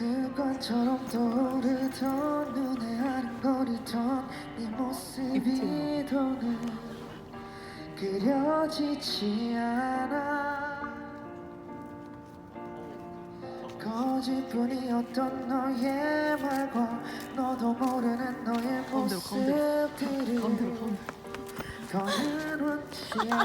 습관처럼 떠오르던 눈에 아른거리던 네 모습이 더는 그려지지 않아. 거짓뿐이었던 너의 말과 너도 모르는 너의 모습들을 건드려 건드려 건드려 건드려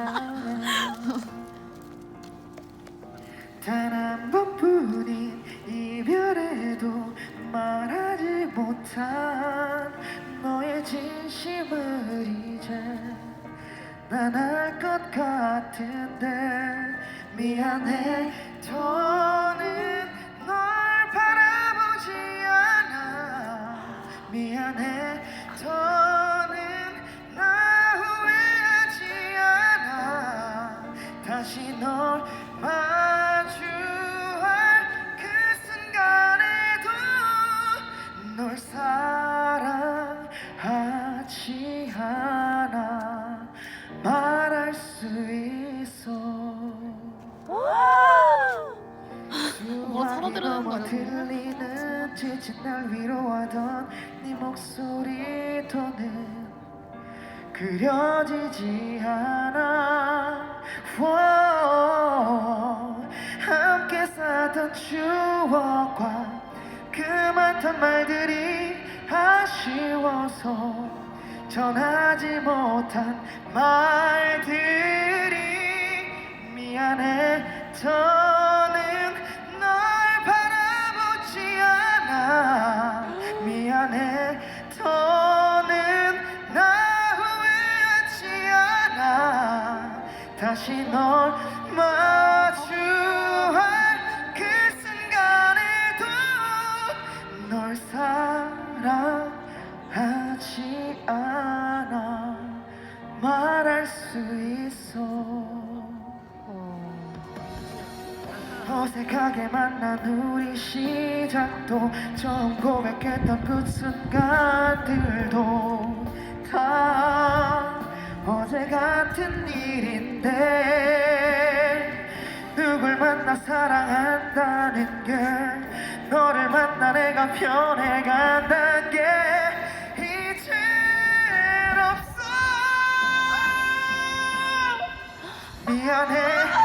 너의 진심을 이제 난알 것 같은데 미안해. 더는 널 바라보지 않아. 미안해. 더는 나 후회하지 않아. 다시 널 마주 하나 말할 수 있어. 뭐 살아 들어간 거야, 들리는 지친 날 위로하던 네 목소리 톤은 그려지지 않아. 함께 쌓던 추억과 그 많던 말들이 아쉬워서 전하지 못한 말들이 미안해. 저는 널 바라보지 않아. 미안해. 저는 나 후회하지 않아. 다시 널 마주할 그 순간에도 널 사랑 말할 수 있어. 어색하게 만난 우리 시작도 처음 고백했던 그 순간들도 다 어제 같은 일인데 누굴 만나 사랑한다는 게 너를 만나 내가 변해간다. 미안해.